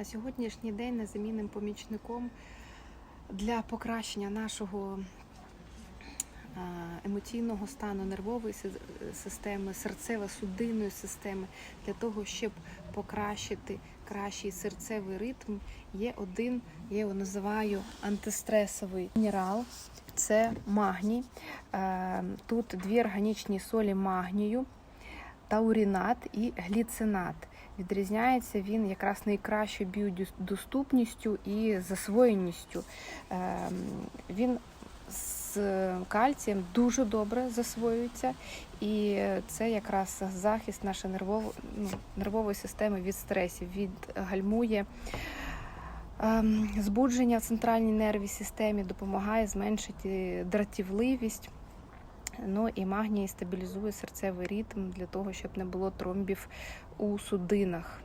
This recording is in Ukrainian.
На сьогоднішній день незамінним помічником для покращення нашого емоційного стану нервової системи, серцево-судинної системи, для того, щоб покращити кращий серцевий ритм, є один, я його називаю антистресовий мінерал. Це магній. Е, Тут дві органічні солі магнію, таурінат і гліцинат. Відрізняється він якраз найкращою біодоступністю і засвоєністю. Ем, Він з кальцієм дуже добре засвоюється, і це якраз захист нашої нервово, ну, нервової системи від стресів, від гальмує ем, збудження в центральній нервій системі, допомагає зменшити дратівливість. Ну і магній стабілізує серцевий ритм для того, щоб не було тромбів у судинах.